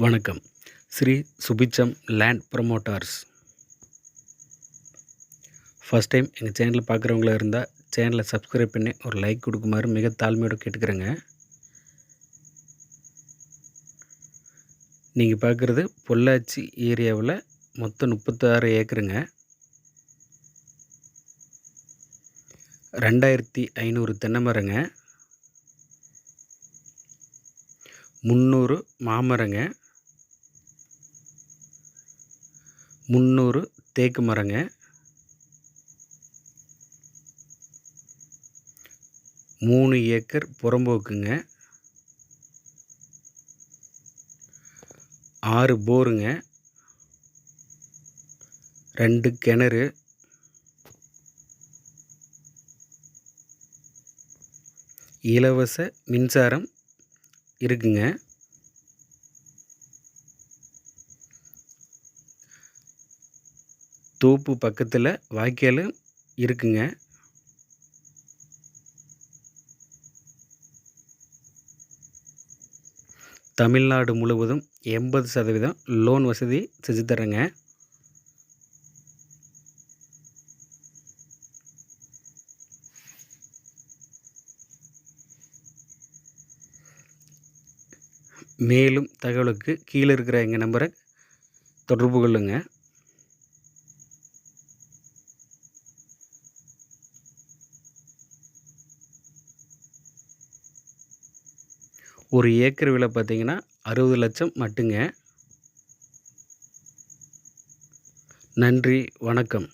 வணக்கம். Sri Subicham land promoters. First time எங்கள் சேனலில் பார்க்குறவங்களா இருந்தால் சேனலை சப்ஸ்கிரைப் பண்ணி ஒரு லைக் கொடுக்குமாறு மிக தாழ்மையோடு கேட்டுக்கிறேங்க. நீங்கள் பார்க்குறது பொள்ளாச்சி ஏரியாவில் மொத்தம் முப்பத்தாறு ஏக்கருங்க. ரெண்டாயிரத்தி ஐநூறு தென்னை மரங்க. முந்நூறு மாமரங்க. முந்நூறு தேக்கு மரங்க. மூணு ஏக்கர் புறம்போக்குங்க. ஆறு போருங்க. ரெண்டு கிணறு. இலவச மின்சாரம் இருக்குங்க. தோப்பு பக்கத்தில் வாய்க்கால் இருக்குங்க. தமிழ்நாடு முழுவதும் எண்பது சதவீதம் லோன் வசதி செஞ்சு தரேங்க மேலும் தகவலுக்கு கீழே இருக்கிற எங்கள் நம்பரை தொடர்பு கொள்ளுங்கள் ஒரு ஏக்கர் விலை பார்த்தீங்கன்னா அறுபது லட்சம் மட்டுங்க. நன்றி வணக்கம்.